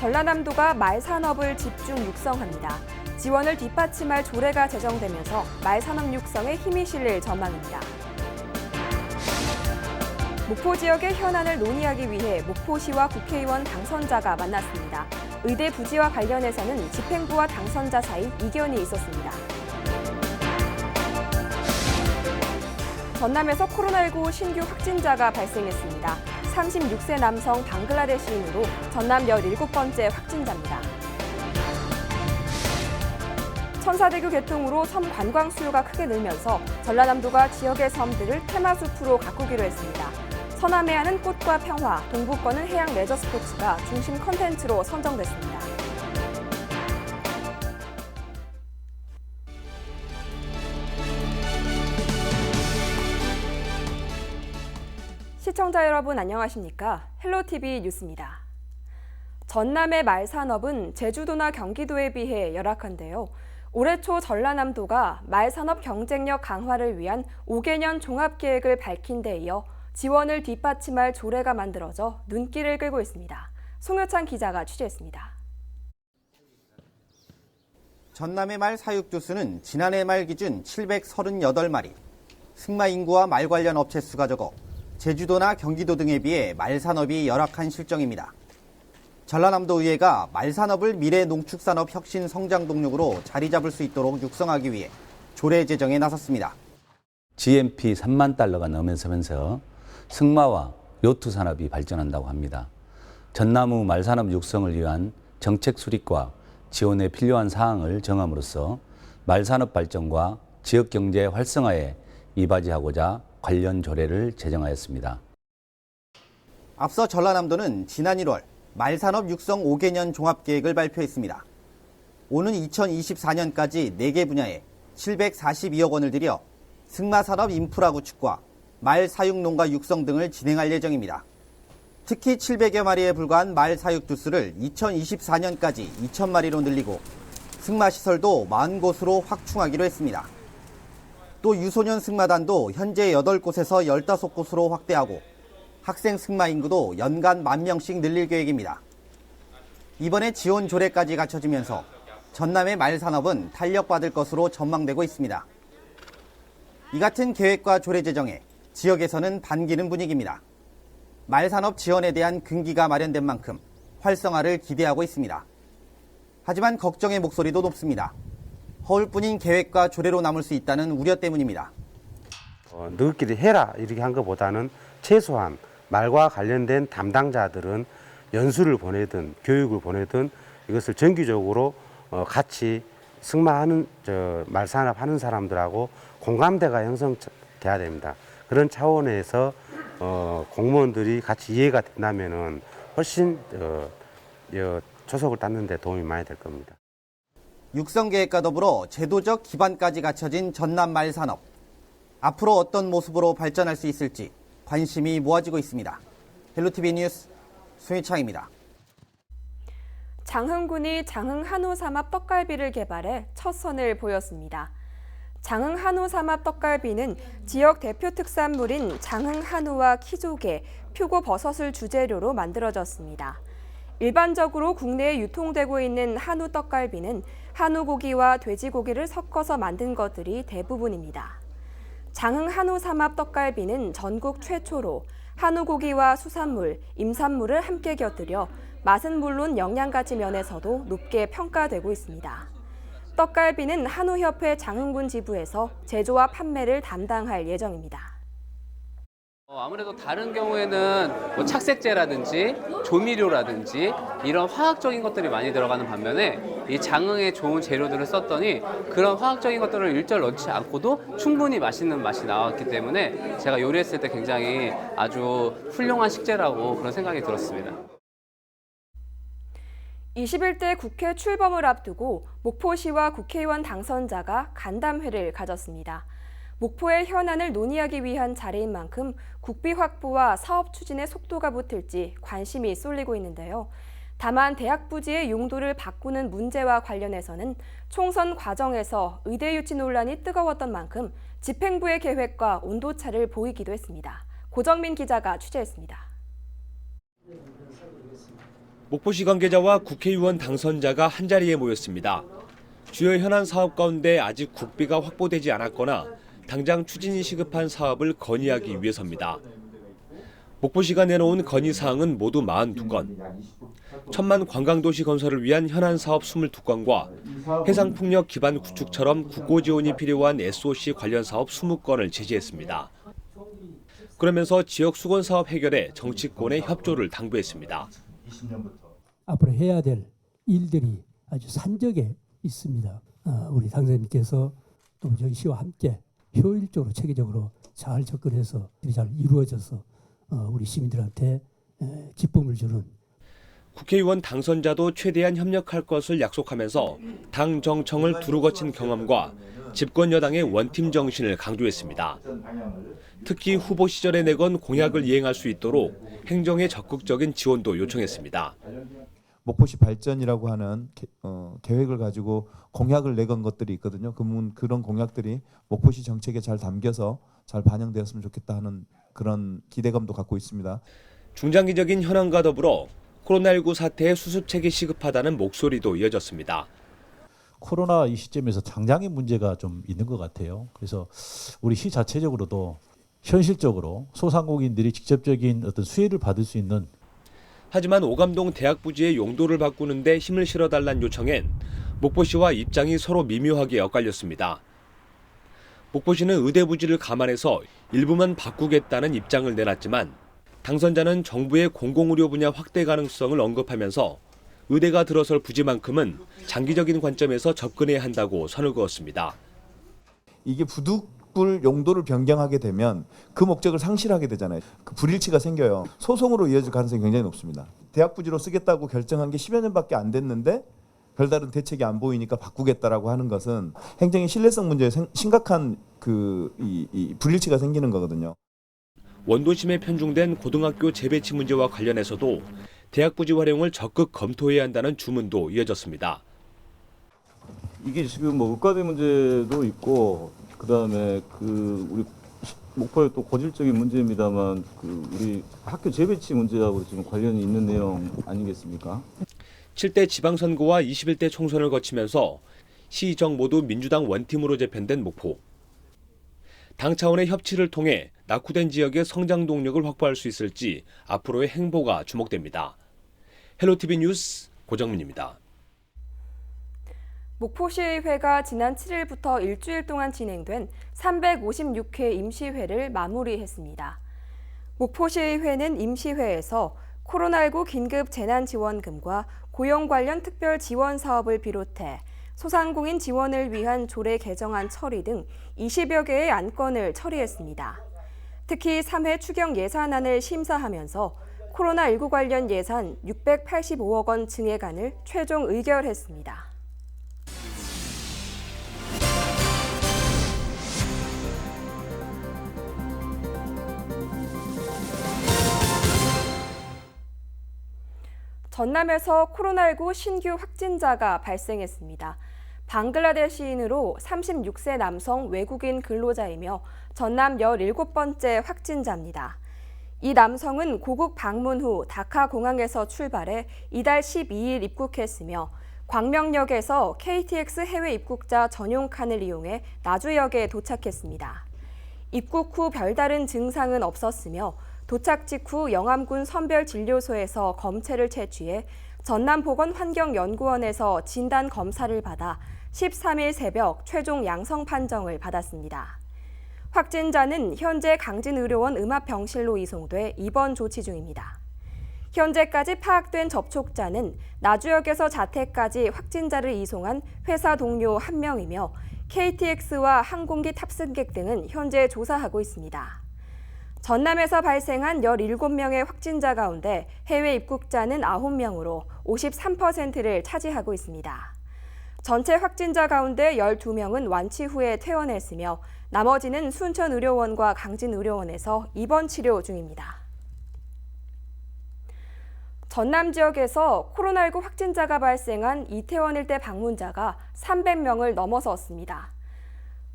전라남도가 말산업을 집중 육성합니다. 지원을 뒷받침할 조례가 제정되면서 말산업 육성에 힘이 실릴 전망입니다. 목포 지역의 현안을 논의하기 위해 목포시와 국회의원 당선자가 만났습니다. 의대 부지와 관련해서는 집행부와 당선자 사이 이견이 있었습니다. 전남에서 코로나19 신규 확진자가 발생했습니다. 36세 남성 방글라데시인으로 전남 17번째 확진자입니다. 천사대교 개통으로 섬 관광 수요가 크게 늘면서 전라남도가 지역의 섬들을 테마숲으로 가꾸기로 했습니다. 서남해안은 꽃과 평화, 동북권은 해양 레저 스포츠가 중심 컨텐츠로 선정됐습니다. 시청자 여러분 안녕하십니까? 헬로티비 뉴스입니다. 전남의 말 산업은 제주도나 경기도에 비해 열악한데요. 올해 초 전라남도가 말 산업 경쟁력 강화를 위한 5개년 종합계획을 밝힌 데 이어 지원을 뒷받침할 조례가 만들어져 눈길을 끌고 있습니다. 송효찬 기자가 취재했습니다. 전남의 말 사육 조수는 지난해 말 기준 738마리, 승마 인구와 말 관련 업체 수가 적어 제주도나 경기도 등에 비해 말 산업이 열악한 실정입니다. 전라남도 의회가 말 산업을 미래 농축산업 혁신 성장 동력으로 자리 잡을 수 있도록 육성하기 위해 조례 제정에 나섰습니다. GMP 3만 달러가 넘어서면서 승마와 요트 산업이 발전한다고 합니다. 전나무 말산업 육성을 위한 정책 수립과 지원에 필요한 사항을 정함으로써 말산업 발전과 지역 경제 활성화에 이바지하고자 관련 조례를 제정하였습니다. 앞서 전라남도는 지난 1월 말산업 육성 5개년 종합계획을 발표했습니다. 오는 2024년까지 4개 분야에 742억 원을 들여 승마산업 인프라 구축과 말 사육 농가 육성 등을 진행할 예정입니다. 특히 700여 마리에 불과한 말 사육 두수를 2024년까지 2,000마리로 늘리고 승마 시설도 40 곳으로 확충하기로 했습니다. 또 유소년 승마단도 현재 8곳에서 15곳으로 확대하고 학생 승마 인구도 연간 만 명씩 늘릴 계획입니다. 이번에 지원 조례까지 갖춰지면서 전남의 말 산업은 탄력받을 것으로 전망되고 있습니다. 이 같은 계획과 조례 제정에 지역에서는 반기는 분위기입니다. 말 산업 지원에 대한 근기가 마련된 만큼 활성화를 기대하고 있습니다. 하지만 걱정의 목소리도 높습니다. 허울뿐인 계획과 조례로 남을 수 있다는 우려 때문입니다. 어, 너희끼리 해라 이렇게 한 것보다는 최소한 말과 관련된 담당자들은 연수를 보내든 교육을 보내든 이것을 정기적으로 어, 같이 승마하는 저 말산업 하는 사람들하고 공감대가 형성돼야 됩니다. 그런 차원에서 어, 공무원들이 같이 이해가 된다면은 훨씬 어, 어, 조속을 닦는 데 도움이 많이 될 겁니다. 육성 계획과 더불어 제도적 기반까지 갖춰진 전남 말 산업. 앞으로 어떤 모습으로 발전할 수 있을지 관심이 모아지고 있습니다. 헬로티비 뉴스 송희창입니다. 장흥군이 장흥 한우 삼합 떡갈비를 개발해 첫 선을 보였습니다. 장흥 한우 삼합 떡갈비는 지역 대표 특산물인 장흥 한우와 키조개, 표고 버섯을 주재료로 만들어졌습니다. 일반적으로 국내에 유통되고 있는 한우 떡갈비는 한우 고기와 돼지고기를 섞어서 만든 것들이 대부분입니다. 장흥 한우 삼합 떡갈비는 전국 최초로 한우 고기와 수산물, 임산물을 함께 곁들여 맛은 물론 영양가치 면에서도 높게 평가되고 있습니다. 떡갈비는 한우협회 장흥군 지부에서 제조와 판매를 담당할 예정입니다. 어, 아무래도 다른 경우에는 뭐 착색제라든지 조미료라든지 이런 화학적인 것들이 많이 들어가는 반면에 이 장흥에 좋은 재료들을 썼더니 그런 화학적인 것들을 일절 넣지 않고도 충분히 맛있는 맛이 나왔기 때문에 제가 요리했을 때 굉장히 아주 훌륭한 식재라고 그런 생각이 들었습니다. 21대 국회 출범을 앞두고 목포시와 국회의원 당선자가 간담회를 가졌습니다. 목포의 현안을 논의하기 위한 자리인 만큼 국비 확보와 사업 추진의 속도가 붙을지 관심이 쏠리고 있는데요. 다만 대학 부지의 용도를 바꾸는 문제와 관련해서는 총선 과정에서 의대 유치 논란이 뜨거웠던 만큼 집행부의 계획과 온도차를 보이기도 했습니다. 고정민 기자가 취재했습니다. 목포시 관계자와 국회의원 당선자가 한자리에 모였습니다. 주요 현안 사업 가운데 아직 국비가 확보되지 않았거나 당장 추진이 시급한 사업을 건의하기 위해서입니다. 목포시가 내놓은 건의 사항은 모두 42건. 천만 관광도시 건설을 위한 현안 사업 22건과 해상풍력 기반 구축처럼 국고 지원이 필요한 SOC 관련 사업 20건을 제시했습니다. 그러면서 지역 수건 사업 해결에 정치권의 협조를 당부했습니다. 앞으로 해야 될 일들이 아주 산적에 있습니다. 어, 우리 당선인께서 또 저희 시와 함께 효율적으로 체계적으로 잘 접근해서 잘 이루어져서 어, 우리 시민들한테 에, 기쁨을 주는 국회의원 당선자도 최대한 협력할 것을 약속하면서 당 정청을 두루 거친 경험과 집권 여당의 원팀 정신을 강조했습니다. 특히 후보 시절에 내건 공약을 이행할 수 있도록 행정의 적극적인 지원도 요청했습니다. 목포시 발전이라고 하는 개- 어, 계획을 가지고 공약을 내건 것들이 있거든요. 그러면 그런 공약들이 목포시 정책에 잘 담겨서 잘 반영되었으면 좋겠다 하는 그런 기대감도 갖고 있습니다. 중장기적인 현안과 더불어 코로나19 사태의 수습책이 시급하다는 목소리도 이어졌습니다. 코로나 이 시점에서 당장의 문제가 좀 있는 것 같아요. 그래서 우리 시 자체적으로도 현실적으로 소상공인들이 직접적인 어떤 수혜를 받을 수 있는 하지만 오감동 대학 부지의 용도를 바꾸는데 힘을 실어달란 요청엔 목포시와 입장이 서로 미묘하게 엇갈렸습니다. 목포시는 의대 부지를 감안해서 일부만 바꾸겠다는 입장을 내놨지만 당선자는 정부의 공공의료 분야 확대 가능성을 언급하면서 의대가 들어설 부지만큼은 장기적인 관점에서 접근해야 한다고 선을 그었습니다. 이게 부득 불 용도를 변경하게 되면 그 목적을 상실하게 되잖아요. 그 불일치가 생겨요. 소송으로 이어질 가능성이 굉장히 높습니다. 대학 부지로 쓰겠다고 결정한 게 10여 년밖에 안 됐는데 별다른 대책이 안 보이니까 바꾸겠다라고 하는 것은 행정의 신뢰성 문제에 생- 심각한 그 이, 이 불일치가 생기는 거거든요. 원도심에 편중된 고등학교 재배치 문제와 관련해서도 대학 부지 활용을 적극 검토해야 한다는 주문도 이어졌습니다. 이게 지금 뭐 의과대 문제도 있고 그 다음에 그 우리 시- 목포의 또 고질적인 문제입니다만 그 우리 학교 재배치 문제하고 지금 관련이 있는 내용 아니겠습니까? 7대 지방선거와 21대 총선을 거치면서 시정 모두 민주당 원팀으로 재편된 목포. 당 차원의 협치를 통해 낙후된 지역의 성장 동력을 확보할 수 있을지 앞으로의 행보가 주목됩니다. 헬로티비 뉴스 고정민입니다. 목포시의회가 지난 7일부터 일주일 동안 진행된 356회 임시회를 마무리했습니다. 목포시의회는 임시회에서 코로나19 긴급 재난지원금과 고용 관련 특별 지원 사업을 비롯해 소상공인 지원을 위한 조례 개정안 처리 등 20여 개의 안건을 처리했습니다. 특히 3회 추경 예산안을 심사하면서 코로나19 관련 예산 685억 원 증액안을 최종 의결했습니다. 전남에서 코로나19 신규 확진자가 발생했습니다. 방글라데시인으로 36세 남성 외국인 근로자이며 전남 17번째 확진자입니다. 이 남성은 고국 방문 후 다카 공항에서 출발해 이달 12일 입국했으며 광명역에서 KTX 해외 입국자 전용 칸을 이용해 나주역에 도착했습니다. 입국 후 별다른 증상은 없었으며 도착 직후 영암군 선별진료소에서 검체를 채취해 전남보건환경연구원에서 진단 검사를 받아 13일 새벽 최종 양성 판정을 받았습니다. 확진자는 현재 강진의료원 음압병실로 이송돼 입원 조치 중입니다. 현재까지 파악된 접촉자는 나주역에서 자택까지 확진자를 이송한 회사 동료 1명이며 KTX와 항공기 탑승객 등은 현재 조사하고 있습니다. 전남에서 발생한 17명의 확진자 가운데 해외 입국자는 9명으로 53%를 차지하고 있습니다. 전체 확진자 가운데 12명은 완치 후에 퇴원했으며 나머지는 순천의료원과 강진의료원에서 입원 치료 중입니다. 전남 지역에서 코로나19 확진자가 발생한 이태원 일대 방문자가 300명을 넘어섰습니다.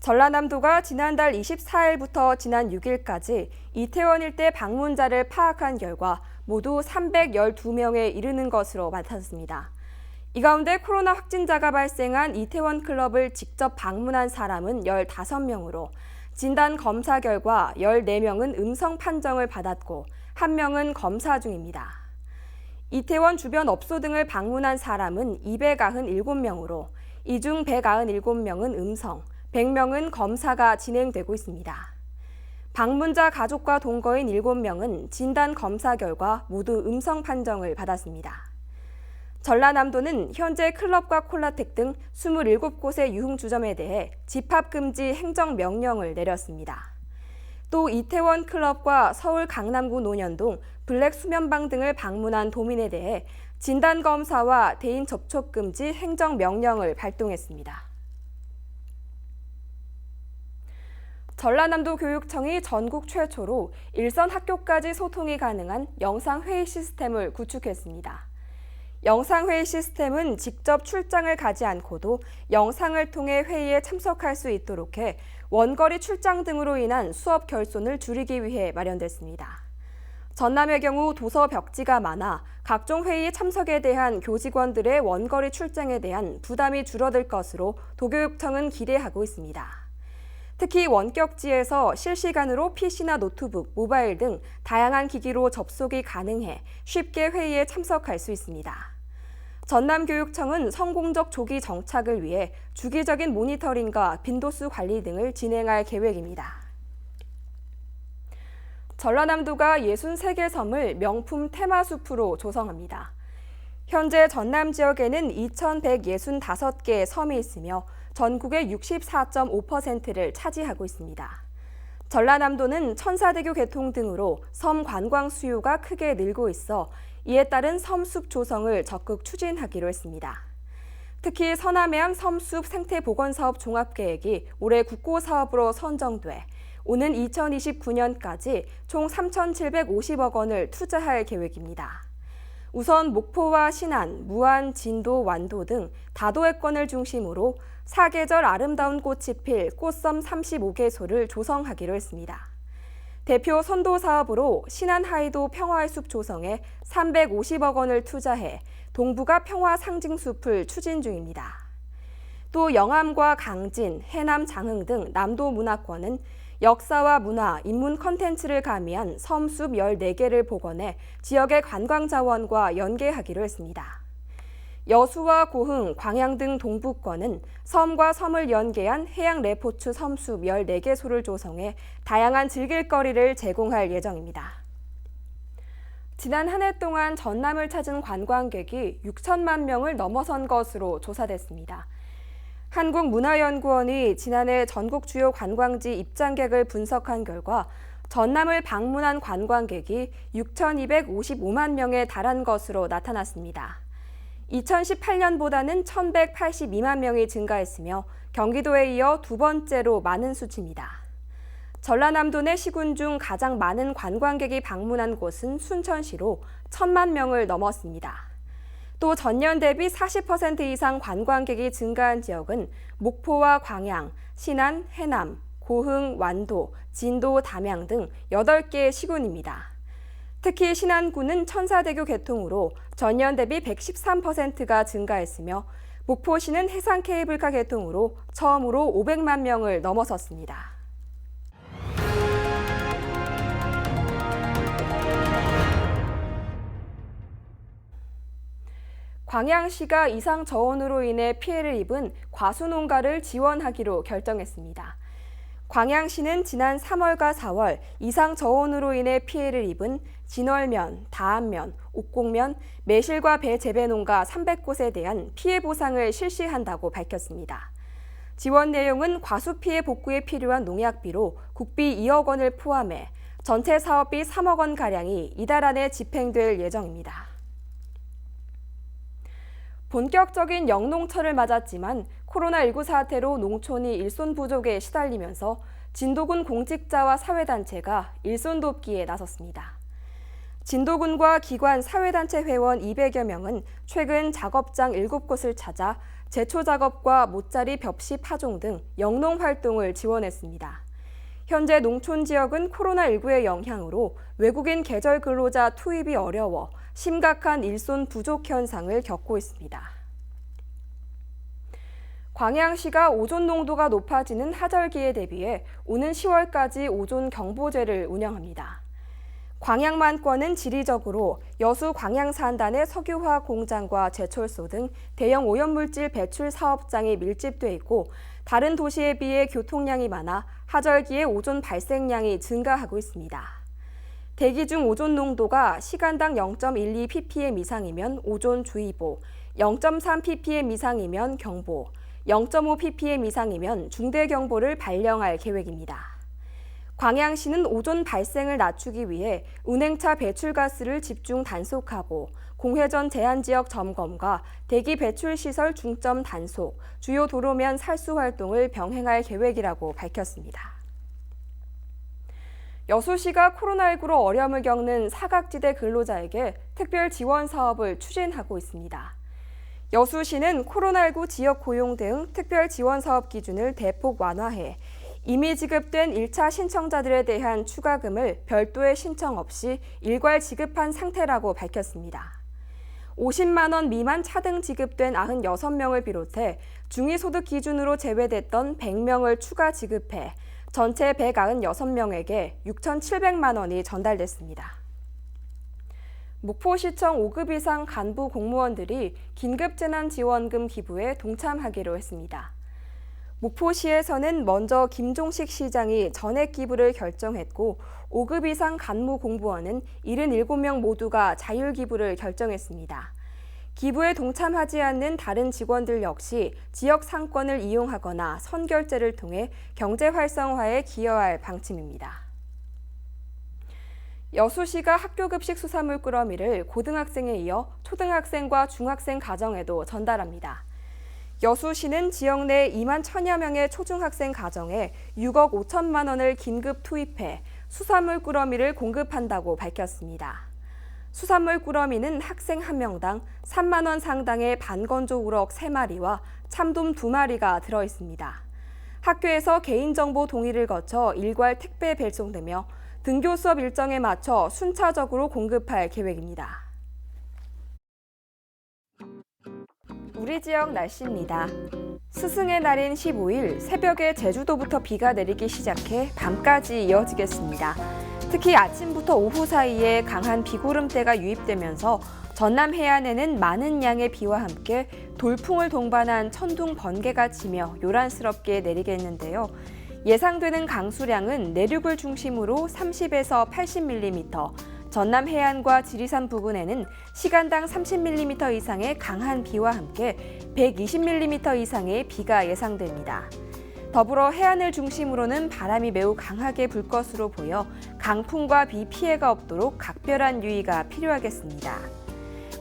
전라남도가 지난달 24일부터 지난 6일까지 이태원 일대 방문자를 파악한 결과 모두 312명에 이르는 것으로 나타났습니다. 이 가운데 코로나 확진자가 발생한 이태원 클럽을 직접 방문한 사람은 15명으로 진단 검사 결과 14명은 음성 판정을 받았고 1명은 검사 중입니다. 이태원 주변 업소 등을 방문한 사람은 297명으로 이 중 197명은 음성, 100명은 검사가 진행되고 있습니다. 방문자 가족과 동거인 7명은 진단 검사 결과 모두 음성 판정을 받았습니다. 전라남도는 현재 클럽과 콜라텍 등 27곳의 유흥주점에 대해 집합금지 행정명령을 내렸습니다. 또 이태원 클럽과 서울 강남구 논현동 블랙 수면방 등을 방문한 도민에 대해 진단검사와 대인 접촉금지 행정명령을 발동했습니다. 전라남도 교육청이 전국 최초로 일선 학교까지 소통이 가능한 영상회의 시스템을 구축했습니다. 영상회의 시스템은 직접 출장을 가지 않고도 영상을 통해 회의에 참석할 수 있도록 해 원거리 출장 등으로 인한 수업 결손을 줄이기 위해 마련됐습니다. 전남의 경우 도서 벽지가 많아 각종 회의 참석에 대한 교직원들의 원거리 출장에 대한 부담이 줄어들 것으로 도교육청은 기대하고 있습니다. 특히 원격지에서 실시간으로 PC나 노트북, 모바일 등 다양한 기기로 접속이 가능해 쉽게 회의에 참석할 수 있습니다. 전남교육청은 성공적 조기 정착을 위해 주기적인 모니터링과 빈도수 관리 등을 진행할 계획입니다. 전라남도가 63개 섬을 명품 테마숲으로 조성합니다. 현재 전남 지역에는 2,165개의 섬이 있으며 전국의 64.5%를 차지하고 있습니다. 전라남도는 천사대교 개통 등으로 섬 관광 수요가 크게 늘고 있어 이에 따른 섬숲 조성을 적극 추진하기로 했습니다. 특히 서남해안 섬숲 생태 보건 사업 종합 계획이 올해 국고 사업으로 선정돼 오는 2029년까지 총 3,750억 원을 투자할 계획입니다. 우선 목포와 신안, 무안, 진도, 완도 등 다도해권을 중심으로 사계절 아름다운 꽃이 필 꽃섬 35개소를 조성하기로 했습니다. 대표 선도 사업으로 신안 하이도 평화의 숲 조성에 350억 원을 투자해 동북아 평화 상징 숲을 추진 중입니다. 또 영암과 강진, 해남 장흥 등 남도 문화권은 역사와 문화, 인문 컨텐츠를 가미한 섬숲 14개를 복원해 지역의 관광 자원과 연계하기로 했습니다. 여수와 고흥, 광양 등 동북권은 섬과 섬을 연계한 해양 레포츠 섬숲 14개 소를 조성해 다양한 즐길거리를 제공할 예정입니다. 지난 한 해 동안 전남을 찾은 관광객이 6천만 명을 넘어선 것으로 조사됐습니다. 한국문화연구원이 지난해 전국 주요 관광지 입장객을 분석한 결과 전남을 방문한 관광객이 6,255만 명에 달한 것으로 나타났습니다. 2018년보다는 1,182만 명이 증가했으며 경기도에 이어 두 번째로 많은 수치입니다. 전라남도 내 시군 중 가장 많은 관광객이 방문한 곳은 순천시로 1천만 명을 넘었습니다. 또 전년 대비 40% 이상 관광객이 증가한 지역은 목포와 광양, 신안, 해남, 고흥, 완도, 진도, 담양 등 8개의 시군입니다. 특히 신안군은 천사대교 개통으로 전년 대비 113%가 증가했으며 목포시는 해상 케이블카 개통으로 처음으로 500만 명을 넘어섰습니다. 광양시가 이상 저온으로 인해 피해를 입은 과수농가를 지원하기로 결정했습니다. 광양시는 지난 3월과 4월 이상 저온으로 인해 피해를 입은 진월면, 다안면, 옥곡면, 매실과 배 재배 농가 300곳에 대한 피해 보상을 실시한다고 밝혔습니다. 지원 내용은 과수 피해 복구에 필요한 농약비로 국비 2억 원을 포함해 전체 사업비 3억 원 가량이 이달 안에 집행될 예정입니다. 본격적인 영농철을 맞았지만 코로나19 사태로 농촌이 일손 부족에 시달리면서 진도군 공직자와 사회단체가 일손 돕기에 나섰습니다. 진도군과 기관 사회단체 회원 200여 명은 최근 작업장 7곳을 찾아 제초 작업과 모짜리 벽시 파종 등 영농 활동을 지원했습니다. 현재 농촌 지역은 코로나19의 영향으로 외국인 계절 근로자 투입이 어려워 심각한 일손 부족 현상을 겪고 있습니다. 광양시가 오존 농도가 높아지는 하절기에 대비해 오는 10월까지 오존 경보제를 운영합니다. 광양만권은 지리적으로 여수 광양산단의 석유화학 공장과 제철소 등 대형 오염물질 배출 사업장이 밀집돼 있고 다른 도시에 비해 교통량이 많아 하절기에 오존 발생량이 증가하고 있습니다. 대기 중 오존 농도가 시간당 0.12 ppm 이상이면 오존 주의보, 0.3 ppm 이상이면 경보, 0.5 ppm 이상이면 중대 경보를 발령할 계획입니다. 광양시는 오존 발생을 낮추기 위해 운행차 배출가스를 집중 단속하고 공회전 제한 지역 점검과 대기 배출 시설 중점 단속, 주요 도로면 살수 활동을 병행할 계획이라고 밝혔습니다. 여수시가 코로나19로 어려움을 겪는 사각지대 근로자에게 특별 지원 사업을 추진하고 있습니다. 여수시는 코로나19 지역 고용 등 특별 지원 사업 기준을 대폭 완화해 이미 지급된 1차 신청자들에 대한 추가금을 별도의 신청 없이 일괄 지급한 상태라고 밝혔습니다. 50만 원 미만 차등 지급된 96명을 비롯해 중위소득 기준으로 제외됐던 100명을 추가 지급해 전체 196명에게 6,700만 원이 전달됐습니다. 목포시청 5급 이상 간부 공무원들이 긴급재난지원금 기부에 동참하기로 했습니다. 목포시에서는 먼저 김종식 시장이 전액 기부를 결정했고 5급 이상 간무 공무원은 77명 모두가 자율 기부를 결정했습니다. 기부에 동참하지 않는 다른 직원들 역시 지역 상권을 이용하거나 선결제를 통해 경제 활성화에 기여할 방침입니다. 여수시가 학교급식 수산물 꾸러미를 고등학생에 이어 초등학생과 중학생 가정에도 전달합니다. 여수시는 지역 내 2만 천여 명의 초중학생 가정에 6억 5천만 원을 긴급 투입해 수산물 꾸러미를 공급한다고 밝혔습니다. 수산물 꾸러미는 학생 1명당 3만 원 상당의 반건조 우럭 3마리와 참돔 2마리가 들어 있습니다. 학교에서 개인정보 동의를 거쳐 일괄 택배 배송되며 등교 수업 일정에 맞춰 순차적으로 공급할 계획입니다. 우리 지역 날씨입니다. 스승의 날인 15일 새벽에 제주도부터 비가 내리기 시작해 밤까지 이어지겠습니다. 특히 아침부터 오후 사이에 강한 비구름대가 유입되면서 전남 해안에는 많은 양의 비와 함께 돌풍을 동반한 천둥 번개가 치며 요란스럽게 내리겠는데요. 예상되는 강수량은 내륙을 중심으로 30에서 80mm, 전남 해안과 지리산 부근에는 시간당 30mm 이상의 강한 비와 함께 120mm 이상의 비가 예상됩니다. 더불어 해안을 중심으로는 바람이 매우 강하게 불 것으로 보여 강풍과 비 피해가 없도록 각별한 유의가 필요하겠습니다.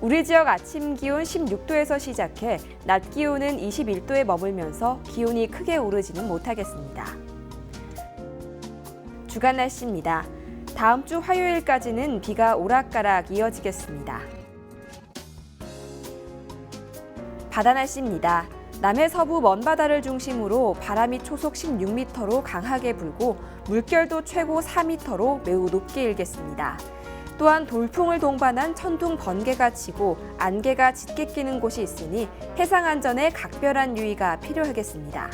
우리 지역 아침 기온 16도에서 시작해 낮 기온은 21도에 머물면서 기온이 크게 오르지는 못하겠습니다. 주간 날씨입니다. 다음 주 화요일까지는 비가 오락가락 이어지겠습니다. 바다 날씨입니다. 남해 서부 먼바다를 중심으로 바람이 초속 16m로 강하게 불고 물결도 최고 4m로 매우 높게 일겠습니다. 또한 돌풍을 동반한 천둥 번개가 치고 안개가 짙게 끼는 곳이 있으니 해상 안전에 각별한 유의가 필요하겠습니다.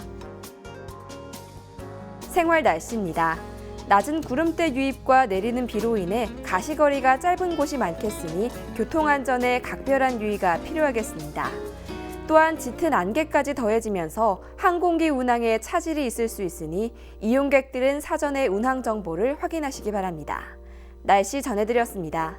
생활 날씨입니다. 낮은 구름대 유입과 내리는 비로 인해 가시거리가 짧은 곳이 많겠으니 교통안전에 각별한 유의가 필요하겠습니다. 또한 짙은 안개까지 더해지면서 항공기 운항에 차질이 있을 수 있으니 이용객들은 사전에 운항 정보를 확인하시기 바랍니다. 날씨 전해드렸습니다.